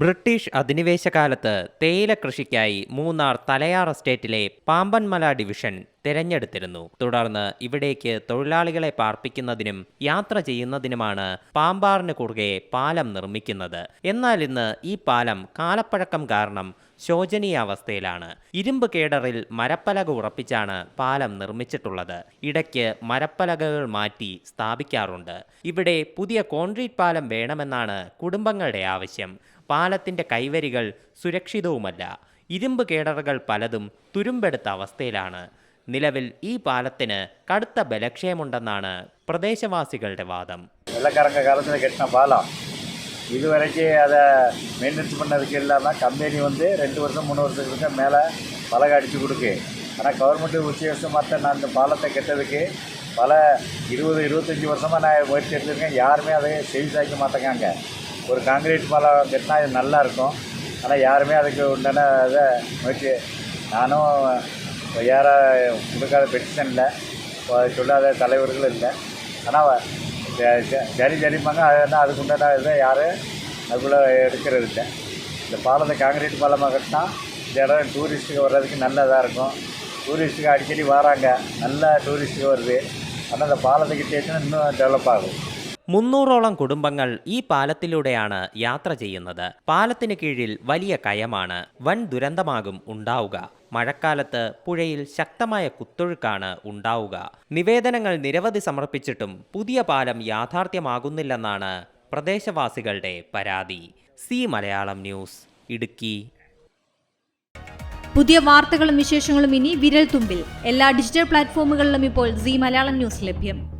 British അധിനിവേശ കാലത്ത് തേയില കൃഷിക്കായി മൂന്നാർ തലയാർ എസ്റ്റേറ്റിലെ പാമ്പൻമല ഡിവിഷൻ തിരഞ്ഞെടുത്തിരുന്നു. തുടർന്ന് ഇവിടേക്ക് തൊഴിലാളികളെ പാർപ്പിക്കുന്നതിനും യാത്ര ചെയ്യുന്നതിനുമാണ് പാമ്പാറിന് കുറുകെ പാലം നിർമ്മിക്കുന്നത്. എന്നാൽ ഇന്ന് ഈ പാലം കാലപ്പഴക്കം കാരണം ശോചനീയാവസ്ഥയിലാണ്. ഇരുമ്പ് കേഡറിൽ മരപ്പലക ഉറപ്പിച്ചാണ് പാലം നിർമ്മിച്ചിട്ടുള്ളത്. ഇടയ്ക്ക് മരപ്പലകകൾ മാറ്റി സ്ഥാപിക്കാറുണ്ട്. ഇവിടെ പുതിയ കോൺക്രീറ്റ് പാലം വേണമെന്നാണ് കുടുംബങ്ങളുടെ ആവശ്യം. പാലത്തിന്റെ കൈവരികൾ സുരക്ഷിതവുമല്ല ഇരുമ്പ് കേഡറുകൾ പലതും തുരുമ്പെടുത്ത അവസ്ഥയിലാണ് നിലവിൽ ഈ പാലത്തിന് കടുത്ത ബലക്ഷയമുണ്ടെന്നാണ് പ്രദേശവാസികളുടെ വാദം வெள்ளக்காரங்க காலத்தில் கட்டின பாலம் இது வரைக்கும் அதை மெயின்டெனன்ஸ் பண்ணதுக்கு இல்லாமல் கம்பெனி வந்து ரெண்டு வருஷம் மூணு வருஷத்துக்கு மேலே பலகை அடித்து கொடுக்கு ஆனால் கவர்மெண்ட்டு உச்சேசம் மற்ற நான் இந்த பாலத்தை கெட்டதுக்கு பல இருபது இருபத்தஞ்சி வருஷமாக நான் முயற்சி எடுத்திருக்கேன் யாருமே அதை செவி சாய்க்க மாட்டேங்காங்க ஒரு காங்கிரீட் பாலம் கட்டினா இது நல்லாயிருக்கும் ஆனால் யாருமே அதுக்கு உண்டான இதை முயற்சி நானும் யாராக கொடுக்காத பெட்டிஷன் இல்லை. சொல்லாத தலைவர்களும் இல்லை. ஆனால் சரி சரிப்பாங்க அதனால் அதுக்கு உண்டான இதை யாரும் அதுக்குள்ளே எடுக்கிறது இல்லை. இந்த பாலத்தை காங்கிரீட் பாலமாக கட்டினா இந்த இடம் டூரிஸ்ட்டுக்கு வர்றதுக்கு நல்லதாக இருக்கும். டூரிஸ்ட்டுக்கு அடிக்கடி வராங்க. நல்ல டூரிஸ்ட்டுக்கு வருது. ஆனால் இந்த பாலத்தை கிட்டேச்சுன்னா இன்னும் டெவலப் ஆகும். മുന്നൂറോളം കുടുംബങ്ങൾ ഈ പാലത്തിലൂടെയാണ് യാത്ര ചെയ്യുന്നത്. പാലത്തിന് കീഴിൽ വലിയ കയമാണ്. വൻ ദുരന്തമാകും ഉണ്ടാവുക. മഴക്കാലത്ത് പുഴയിൽ ശക്തമായ കുത്തൊഴുക്കാണ് ഉണ്ടാവുക. നിവേദനങ്ങൾ നിരവധി സമർപ്പിച്ചിട്ടും പുതിയ പാലം യാഥാർത്ഥ്യമാകുന്നില്ലെന്നാണ് പ്രദേശവാസികളുടെ പരാതി. C Malayalam news Idukki. പുതിയ വാർത്തകളും വിശേഷങ്ങളും ഇനി വിരൽ തുമ്പിൽ എല്ലാ ഡിജിറ്റൽ പ്ലാറ്റ്ഫോമുകളിലും ഇപ്പോൾ സി മലയാളം ന്യൂസ് ലഭ്യം.